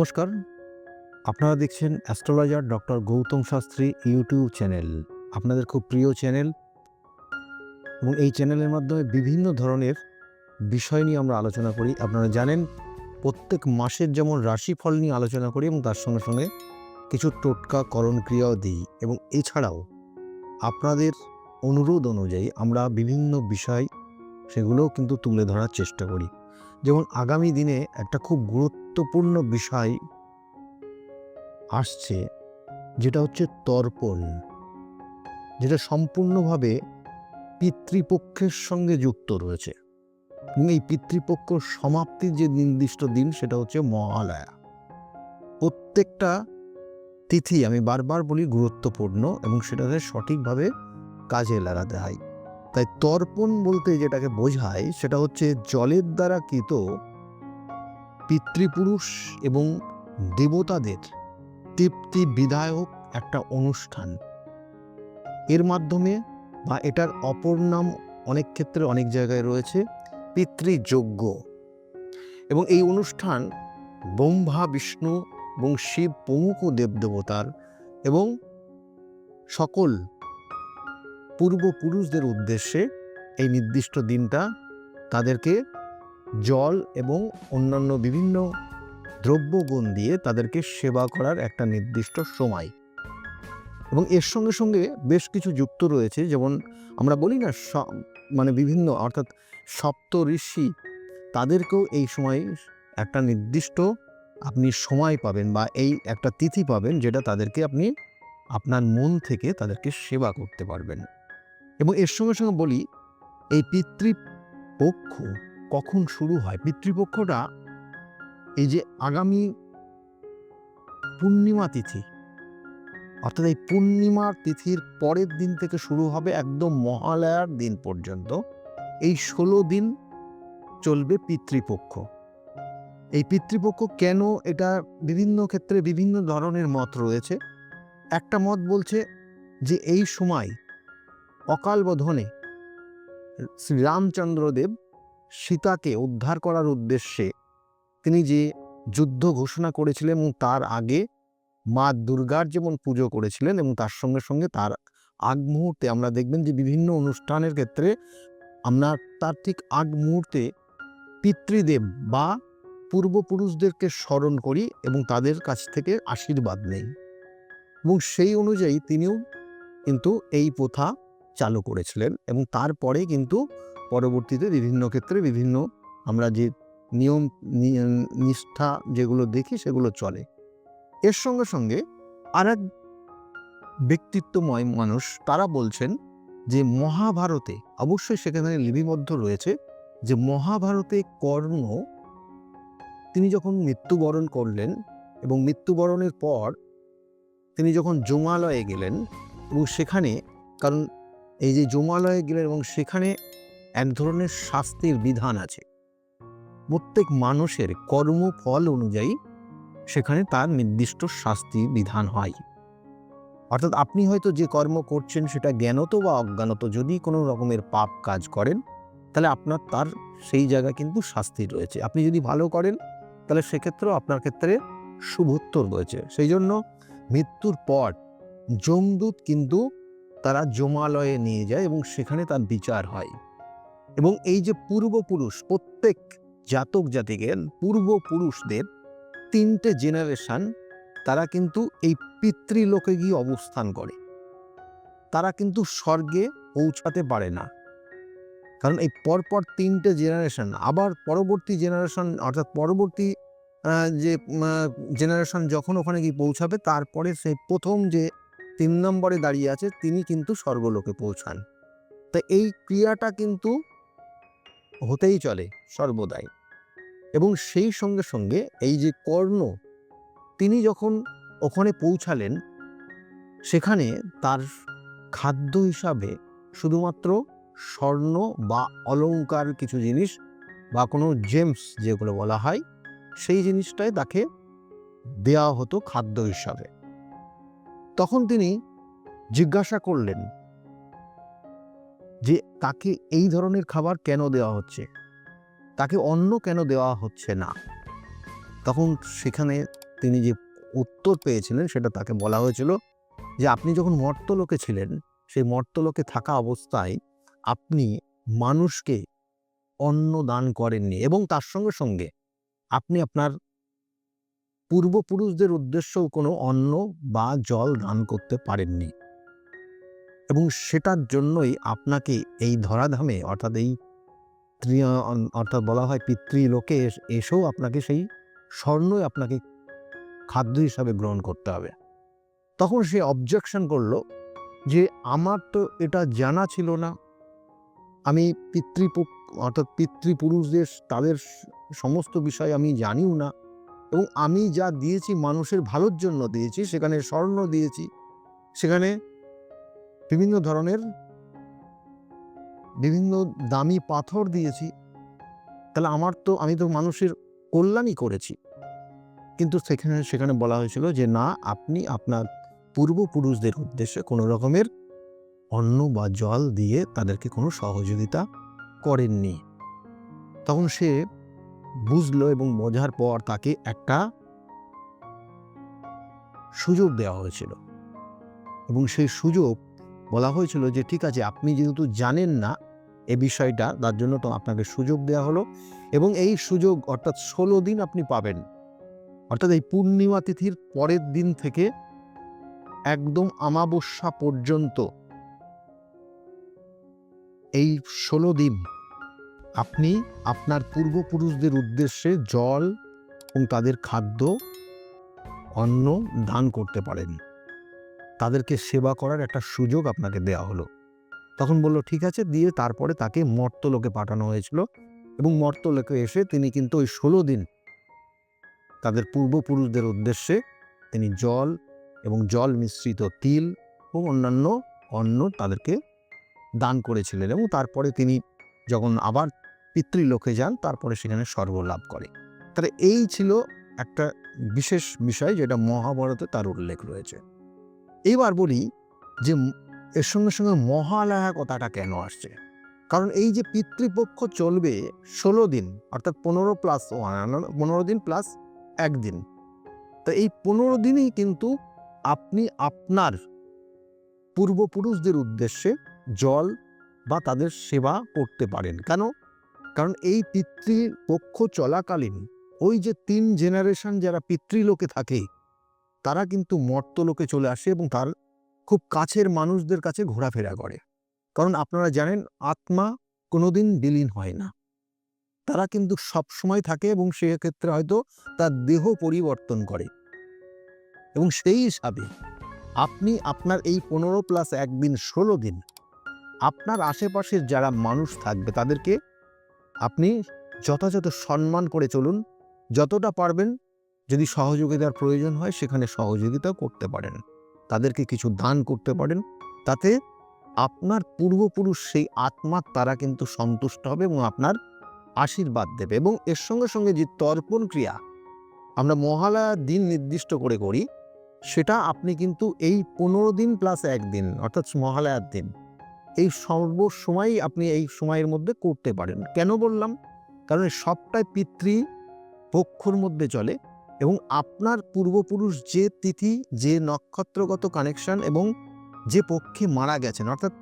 নমস্কার। আপনারা দেখছেন astrologer doctor Gautam Shastri YouTube channel, আপনাদের খুব প্রিয় চ্যানেল। এবং এই চ্যানেলের মাধ্যমে বিভিন্ন ধরনের বিষয় নিয়ে আমরা আলোচনা করি। আপনারা জানেন, প্রত্যেক মাসের যেমন রাশিফল নিয়ে আলোচনা করি এবং তার সঙ্গে সঙ্গে কিছু টোটকা করণ ক্রিয়াও দিই। এবং এছাড়াও আপনাদের অনুরোধ অনুযায়ী আমরা বিভিন্ন বিষয় সেগুলোও কিন্তু তুলে ধরার চেষ্টা করি। যেমন আগামী দিনে একটা খুব গুরুত্বপূর্ণ বিষয় আসছে, যেটা হচ্ছে তর্পণ, যেটা সম্পূর্ণভাবে পিতৃপক্ষের সঙ্গে যুক্ত রয়েছে। এবং এই পিতৃপক্ষ সমাপ্তির যে নির্দিষ্ট দিন, সেটা হচ্ছে মহালয়া। প্রত্যেকটা তিথি, আমি বারবার বলি, গুরুত্বপূর্ণ এবং সেটাকে সঠিকভাবে কাজে লাগাতে হয়। তাই তর্পণ বলতে যেটাকে বোঝায় সেটা হচ্ছে জলের দ্বারা কৃত পিতৃপুরুষ এবং দেবতাদের তৃপ্তি বিধায়ক একটা অনুষ্ঠান। এর মাধ্যমে বা এটার অপর নাম অনেক ক্ষেত্রে অনেক জায়গায় রয়েছে, পিতৃযজ্ঞ। এবং এই অনুষ্ঠান ব্রহ্মা, বিষ্ণু এবং শিব প্রমুখ দেবদেবতার এবং সকল পূর্বপুরুষদের উদ্দেশ্যে এই নির্দিষ্ট দিনটা তাদেরকে জল এবং অন্যান্য বিভিন্ন দ্রব্যগুণ দিয়ে তাদেরকে সেবা করার একটা নির্দিষ্ট সময়। এবং এর সঙ্গে সঙ্গে বেশ কিছু যুক্ত রয়েছে, যেমন আমরা বলি না মানে বিভিন্ন, অর্থাৎ সপ্ত ঋষি, তাদেরকেও এই সময় একটা নির্দিষ্ট আপনি সময় পাবেন বা এই একটা তিথি পাবেন, যেটা তাদেরকে আপনি আপনার মন থেকে তাদেরকে সেবা করতে পারবেন। এবং এর সঙ্গে সঙ্গে বলি, এই পিতৃপক্ষ কখন শুরু হয়? পিতৃপক্ষটা এই যে আগামী পূর্ণিমা তিথি, অর্থাৎ এই পূর্ণিমার তিথির পরের দিন থেকে শুরু হবে একদম মহালয়ার দিন পর্যন্ত। এই ষোলো দিন চলবে পিতৃপক্ষ। এই পিতৃপক্ষ কেন এটা বিভিন্ন ক্ষেত্রে বিভিন্ন ধরনের মত রয়েছে। একটা মত বলছে যে এই সময় অকাল বোধনে শ্রীরামচন্দ্রদেব সীতাকে উদ্ধার করার উদ্দেশ্যে তিনি যে যুদ্ধ ঘোষণা করেছিলেন এবং তার আগে মা দুর্গার যেমন পুজো করেছিলেন এবং তার সঙ্গে সঙ্গে তার আগ মুহূর্তে আমরা দেখবেন যে বিভিন্ন অনুষ্ঠানের ক্ষেত্রে আমরা তার ঠিক আগ মুহূর্তে পিতৃদেব বা পূর্বপুরুষদেরকে স্মরণ করি এবং তাদের কাছ থেকে আশীর্বাদ নেই। এবং সেই অনুযায়ী তিনিও কিন্তু এই প্রথা চালু করেছিলেন এবং তারপরে কিন্তু পরবর্তীতে বিভিন্ন ক্ষেত্রে বিভিন্ন আমরা যে নিয়ম নিষ্ঠা যেগুলো দেখি সেগুলো চলে। এর সঙ্গে সঙ্গে আর এক ব্যক্তিত্বময় মানুষ তারা বলছেন যে মহাভারতে, অবশ্যই সেখানে লিপিবদ্ধ রয়েছে, যে মহাভারতে কর্ণ তিনি যখন মৃত্যুবরণ করলেন এবং মৃত্যুবরণের পর তিনি যখন জমালয়ে গেলেন এবং সেখানে কারণ এই যে জমালয়ে গেলেন এবং সেখানে এক ধরনের শাস্তির বিধান আছে। প্রত্যেক মানুষের কর্মফল অনুযায়ী সেখানে তার নির্দিষ্ট শাস্তি বিধান হয়। অর্থাৎ আপনি হয়তো যে কর্ম করছেন সেটা জ্ঞানত বা অজ্ঞানত যদি কোনো রকমের পাপ কাজ করেন, তাহলে আপনার তার সেই জায়গা কিন্তু শাস্তি রয়েছে। আপনি যদি ভালো করেন, তাহলে সেক্ষেত্রেও আপনার ক্ষেত্রে শুভোত্তর রয়েছে। সেই জন্য মৃত্যুর পর যমদূত কিন্তু তারা জমালয়ে নিয়ে যায় এবং সেখানে তার বিচার হয়। এবং এই যে পূর্বপুরুষ, প্রত্যেক জাতক জাতিকের পূর্বপুরুষদের তিনটে জেনারেশন তারা কিন্তু এই পিতৃলোকে গিয়ে অবস্থান করে। তারা কিন্তু স্বর্গে পৌঁছাতে পারে না। কারণ এই পরপর তিনটে জেনারেশন আবার পরবর্তী জেনারেশন অর্থাৎ পরবর্তী যে জেনারেশন যখন ওখানে গিয়ে পৌঁছাবে, তারপরে সেই প্রথম যে তিন নম্বরে দাঁড়িয়ে আছে, তিনি কিন্তু স্বর্গলোকে পৌঁছান। তা এই ক্রিয়াটা কিন্তু হতেই চলে সর্বদাই। এবং সেই সঙ্গে সঙ্গে এই যে কর্ণ, তিনি যখন ওখানে পৌঁছালেন, সেখানে তার খাদ্য হিসাবে শুধুমাত্র স্বর্ণ বা অলংকার কিছু জিনিস বা কোনো জেমস যেগুলো বলা হয়, সেই জিনিসটাই তাকে দেওয়া হতো খাদ্য হিসাবে। তখন তিনি জিজ্ঞাসা করলেন যে, তাকে এই ধরনের খাবার কেন দেওয়া হচ্ছে? তাকে অন্ন কেন দেওয়া হচ্ছে না? তখন সেখানে তিনি যে উত্তর পেয়েছিলেন, সেটা তাকে বলা হয়েছিল যে, আপনি যখন মর্তলোকে ছিলেন, সেই মর্তলোকে থাকা অবস্থায় আপনি মানুষকে অন্ন দান করেননি এবং তার সঙ্গে সঙ্গে আপনি আপনার পূর্বপুরুষদের উদ্দেশ্যেও কোনো অন্ন বা জল দান করতে পারেননি। এবং সেটার জন্যই আপনাকে এই ধরাধামে, অর্থাৎ এই অর্থাৎ বলা হয় পিতৃলোকে এস- এসেও আপনাকে সেই স্বর্ণই আপনাকে খাদ্য হিসাবে গ্রহণ করতে হবে। তখন সে অবজেকশন করল যে, আমার তো এটা জানা ছিল না। আমি পিতৃপক্ষ অর্থাৎ পিতৃপুরুষদের, তাদের সমস্ত বিষয় আমি জানিও না। এবং আমি যা দিয়েছি মানুষের ভালোর জন্য দিয়েছি, সেখানে স্বর্ণ দিয়েছি, সেখানে বিভিন্ন ধরনের বিভিন্ন দামি পাথর দিয়েছি। তাহলে আমার তো, আমি তো মানুষের কল্যাণই করেছি। কিন্তু সেখানে সেখানে বলা হয়েছিল যে, না, আপনি আপনার পূর্বপুরুষদের উদ্দেশ্যে কোনো রকমের অন্ন বা জল দিয়ে তাদেরকে কোনো সহযোগিতা করেননি। তখন সে বুঝলো এবং বোঝার পর তাকে একটা সুযোগ দেওয়া হয়েছিল। এবং সেই সুযোগ বলা হয়েছিল যে, ঠিক আছে, আপনি যেহেতু জানেন না এ বিষয়টা, তার জন্য তো আপনাকে সুযোগ দেওয়া হলো। এবং এই সুযোগ অর্থাৎ ষোলো দিন আপনি পাবেন। অর্থাৎ এই পূর্ণিমা তিথির পরের দিন থেকে একদম আমাবস্যা পর্যন্ত এই ষোলো দিন আপনি আপনার পূর্বপুরুষদের উদ্দেশ্যে জল এবং তাদের খাদ্য, অন্ন দান করতে পারেন। তাদেরকে সেবা করার একটা সুযোগ আপনাকে দেওয়া হলো। তখন বলল, ঠিক আছে। দিয়ে তারপরে তাকে মর্তলোকে পাঠানো হয়েছিল এবং মর্তলোকে এসে তিনি কিন্তু ওই ষোলো দিন তাদের পূর্বপুরুষদের উদ্দেশ্যে তিনি জল এবং জল মিশ্রিত তিল এবং অন্যান্য অন্ন তাদেরকে দান করেছিলেন এবং তারপরে তিনি যখন আবার পিতৃলোকে যান, তারপরে সেখানে সর্বলাভ করে। তাহলে এই ছিল একটা বিশেষ বিষয় যেটা মহাভারতে তার উল্লেখ রয়েছে। এবার বলি যে এর সঙ্গে সঙ্গে মহালয়া কথাটা কেন আসছে? কারণ এই যে পিতৃপক্ষ চলবে ষোলো দিন, অর্থাৎ পনেরো প্লাস পনেরো দিন প্লাস একদিন তো এই পনেরো দিনই কিন্তু আপনি আপনার পূর্বপুরুষদের উদ্দেশ্যে জল বা তাদের সেবা করতে পারেন। কেন? কারণ এই পিতৃপক্ষ চলাকালীন ওই যে তিন জেনারেশন যারা পিতৃলোকে থাকে, তারা কিন্তু মর্তলোকে চলে আসে এবং তার খুব কাছের মানুষদের কাছে ঘোরাফেরা করে। কারণ আপনারা জানেন, আত্মা কোনোদিন বিলীন হয় না। তারা কিন্তু সব সময় থাকে এবং সেক্ষেত্রে হয়তো তার দেহ পরিবর্তন করে। এবং সেই হিসাবে আপনি আপনার এই পনেরো প্লাস একদিন ষোলো দিন আপনার আশেপাশের যারা মানুষ থাকবে, তাদেরকে আপনি যথাযথ সম্মান করে চলুন। যতটা পারবেন, যদি সহযোগিতার প্রয়োজন হয়, সেখানে সহযোগিতা করতে পারেন। তাদেরকে কিছু দান করতে পারেন। তাতে আপনার পূর্বপুরুষ সেই আত্মার তারা কিন্তু সন্তুষ্ট হবে এবং আপনার আশীর্বাদ দেবে এবং এর সঙ্গে সঙ্গে যে তর্পণ ক্রিয়া আমরা মহালয়ার দিন নির্দিষ্ট করে করি, সেটা আপনি কিন্তু এই পনেরো দিন প্লাস একদিন, অর্থাৎ মহালয়ার দিন এই সর্বসময়ই আপনি এই সময়ের মধ্যে করতে পারেন। কেন বললাম? কারণ সবটাই পিতৃ পক্ষর মধ্যে চলে এবং আপনার পূর্বপুরুষ যে তিথি, যে নক্ষত্রগত কানেকশন এবং যে পক্ষে মারা গেছেন, অর্থাৎ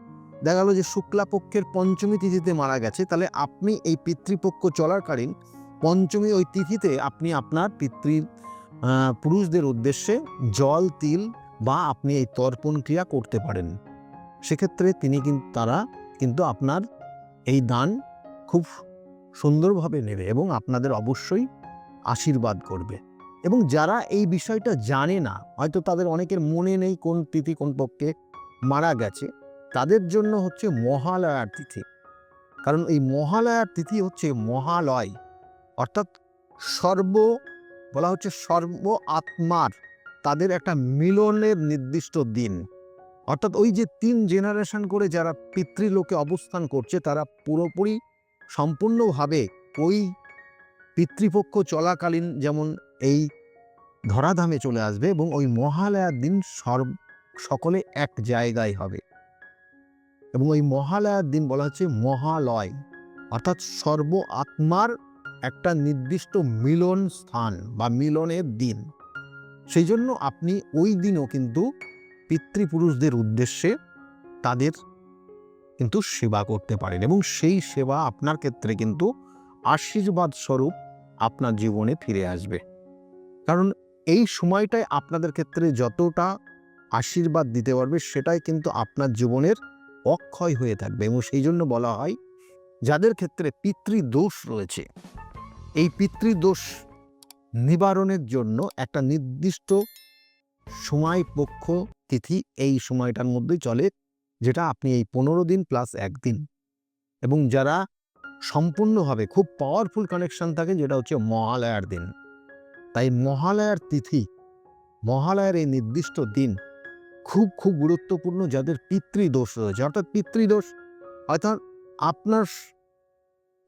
দেখা গেল যে শুক্লা পক্ষের পঞ্চমী তিথিতে মারা গেছে, তাহলে আপনি এই পিতৃপক্ষ চলাকালীন পঞ্চমী ওই তিথিতে আপনি আপনার পিতৃ পুরুষদের উদ্দেশ্যে জল, তিল বা আপনি এই তর্পণ ক্রিয়া করতে পারেন। সেক্ষেত্রে তিনি কিন্তু তারা কিন্তু আপনার এই দান খুব সুন্দরভাবে নেবে এবং আপনাদের অবশ্যই আশীর্বাদ করবে। এবং যারা এই বিষয়টা জানে না, হয়তো তাদের অনেকের মনে নেই কোন তিথি কোন পক্ষে মারা গেছে, তাদের জন্য হচ্ছে মহালয়ার তিথি। কারণ এই মহালয়ার তিথি হচ্ছে মহালয়, অর্থাৎ সর্ব, বলা হচ্ছে সর্ব আত্মার, তাদের একটা মিলনের নির্দিষ্ট দিন। অর্থাৎ ওই যে তিন জেনারেশন করে যারা পিতৃলোকে অবস্থান করছে, তারা পুরোপুরি সম্পূর্ণভাবে ওই পিতৃপক্ষ চলাকালীন যেমন এই ধরাধামে চলে আসবে এবং ওই মহালয়ার দিন সর্ব সকলে এক জায়গায় হবে। এবং ওই মহালয়ার দিন বলা হচ্ছে মহালয়, অর্থাৎ সর্ব আত্মার একটা নির্দিষ্ট মিলন স্থান বা মিলনের দিন। সেই জন্য আপনি ওই দিনও কিন্তু পিতৃপুরুষদের উদ্দেশ্যে তাদের কিন্তু সেবা করতে পারেন এবং সেই সেবা আপনার ক্ষেত্রে কিন্তু আশীর্বাদ স্বরূপ আপনার জীবনে ফিরে আসবে। কারণ এই সময়টায় আপনাদের ক্ষেত্রে যতটা আশীর্বাদ দিতে পারবে সেটাই কিন্তু আপনার জীবনের অক্ষয় হয়ে থাকবে এবং সেই জন্য বলা হয় যাদের ক্ষেত্রে পিতৃদোষ রয়েছে, এই পিতৃদোষ নিবারণের জন্য একটা নির্দিষ্ট সময় পক্ষ তিথি এই সময়টার মধ্যেই চলে, যেটা আপনি এই পনেরো দিন প্লাস একদিন। এবং যারা সম্পূর্ণভাবে খুব পাওয়ারফুল কানেকশন থাকে যেটা হচ্ছে মহালয়ার দিন। তাই মহালয়ার তিথি, মহালয়ার এই নির্দিষ্ট দিন খুব খুব গুরুত্বপূর্ণ যাদের পিতৃদোষ রয়েছে। অর্থাৎ পিতৃদোষ অর্থাৎ আপনার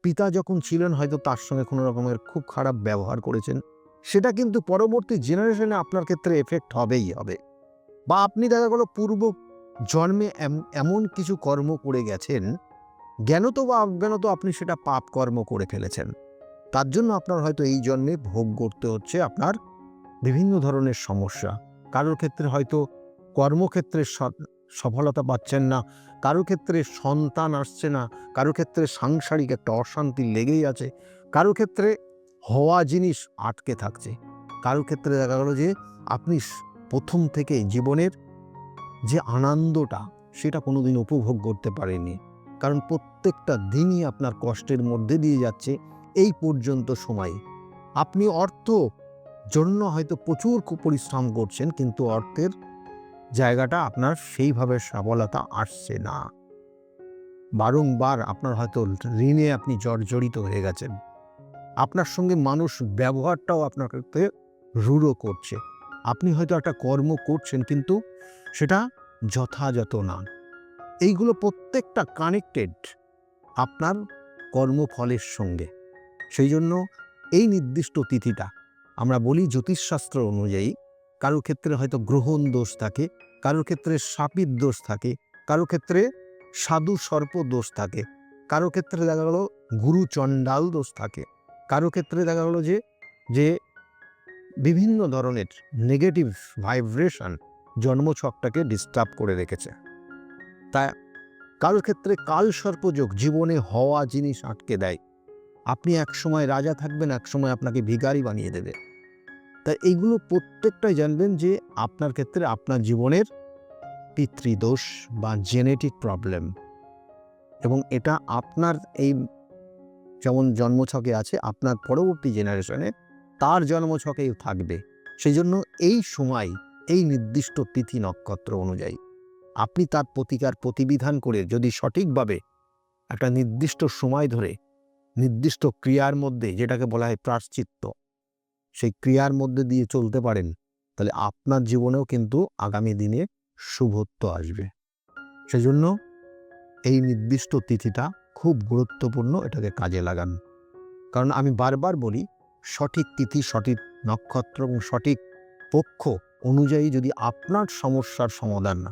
পিতা যখন ছিলেন, হয়তো তার সঙ্গে কোনো রকমের খুব খারাপ ব্যবহার করেছেন। সেটা কিন্তু পরবর্তী জেনারেশনে আপনার ক্ষেত্রে এফেক্ট হবেই হবে। বা আপনি দেখা গেলো পূর্ব জন্মে এম- এমন কিছু কর্ম করে গেছেন, জ্ঞানত বা অজ্ঞানত আপনি সেটা পাপ কর্ম করে ফেলেছেন। তার জন্য আপনার হয়তো এই জন্মে ভোগ করতে হচ্ছে আপনার বিভিন্ন ধরনের সমস্যা। কারোর ক্ষেত্রে হয়তো কর্মক্ষেত্রে সফলতা পাচ্ছেন না কারও ক্ষেত্রে সন্তান আসছে না কারও ক্ষেত্রে সাংসারিক একটা অশান্তি লেগেই আছে কারও ক্ষেত্রে হওয়া জিনিস আটকে থাকছে। কারও ক্ষেত্রে দেখা গেলো যে আপনি প্রথম থেকে জীবনের যে আনন্দটা, সেটা কোনোদিন উপভোগ করতে পারেনি কারণ প্রত্যেকটা দিনই আপনার কষ্টের মধ্যে দিয়ে যাচ্ছে। এই পর্যন্ত সময়। আপনি অর্থ জন্য হয়তো প্রচুর পরিশ্রম করছেন, কিন্তু অর্থের জায়গাটা আপনার সেইভাবে সফলতা আসছে না। বারংবার আপনার হয়তো ঋণে আপনি জর্জরিত হয়ে গেছেন। আপনার সঙ্গে মানুষ ব্যবহারটাও আপনার ক্ষেত্রে রূঢ় করছে। আপনি হয়তো একটা কর্ম করছেন, কিন্তু সেটা যথাযথ না। এইগুলো প্রত্যেকটা কানেক্টেড আপনার কর্মফলের সঙ্গে। সেই জন্য এই নির্দিষ্ট তিথিটা আমরা বলি জ্যোতিষশাস্ত্র অনুযায়ী কারও ক্ষেত্রে হয়তো গ্রহণ দোষ থাকে কারও ক্ষেত্রে সাপির দোষ থাকে কারও ক্ষেত্রে সাধু সর্প দোষ থাকে কারও ক্ষেত্রে দেখা গেলো গুরু চণ্ডাল দোষ থাকে কারও ক্ষেত্রে দেখা গেলো যে যে বিভিন্ন ধরনের নেগেটিভ ভাইব্রেশন জন্মছকটাকে ডিস্টার্ব করে রেখেছে। তা কারোর ক্ষেত্রে কাল সর্পযোগ জীবনে হওয়া জিনিস আটকে দেয়। আপনি এক সময় রাজা থাকবেন এক সময় আপনাকে ভিখারি বানিয়ে দেবে। তা এইগুলো প্রত্যেকটাই জানবেন যে আপনার ক্ষেত্রে আপনার জীবনের পিতৃদোষ বা জেনেটিক প্রবলেম এবং এটা আপনার এই যেমন জন্মছকে আছে, আপনার পরবর্তী জেনারেশনে তার জন্মছকেই থাকবে। সেই জন্য এই সময়, এই নির্দিষ্ট তিথি নক্ষত্র অনুযায়ী আপনি তার প্রতিকার প্রতিবিধান করে যদি সঠিকভাবে একটা নির্দিষ্ট সময় ধরে নির্দিষ্ট ক্রিয়ার মধ্যে, যেটাকে বলা হয় প্রাশ্চিত্য সেই ক্রিয়ার মধ্যে দিয়ে চলতে পারেন, তাহলে আপনার জীবনেও কিন্তু আগামী দিনে শুভত্ব আসবে। সেজন্য এই নির্দিষ্ট তিথিটা খুব গুরুত্বপূর্ণ এটাকে কাজে লাগান। কারণ আমি বারবার বলি সঠিক তিথি, সঠিক নক্ষত্র এবং সঠিক পক্ষ অনুযায়ী যদি আপনার সমস্যার সমাধান না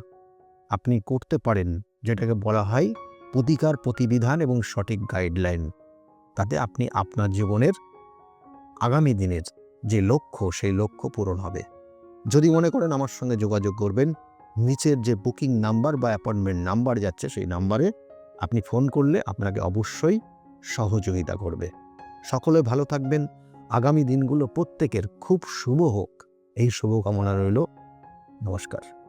আপনি করতে পারেন, যেটাকে বলা হয় প্রতিকার প্রতিবিধান এবং সঠিক গাইডলাইন তাতে আপনি আপনার জীবনের আগামী দিনের যে লক্ষ্য, সেই লক্ষ্য পূরণ হবে। যদি মনে করেন আমার সঙ্গে যোগাযোগ করবেন, নিচের যে বুকিং নাম্বার বা অ্যাপয়েন্টমেন্ট নাম্বার যাচ্ছে, সেই নাম্বারে আপনি ফোন করলে আপনাকে অবশ্যই সহযোগিতা করবে। সকলে ভালো থাকবেন। আগামী দিনগুলো প্রত্যেকের খুব শুভ হোক। এই শুভকামনা রইল। নমস্কার।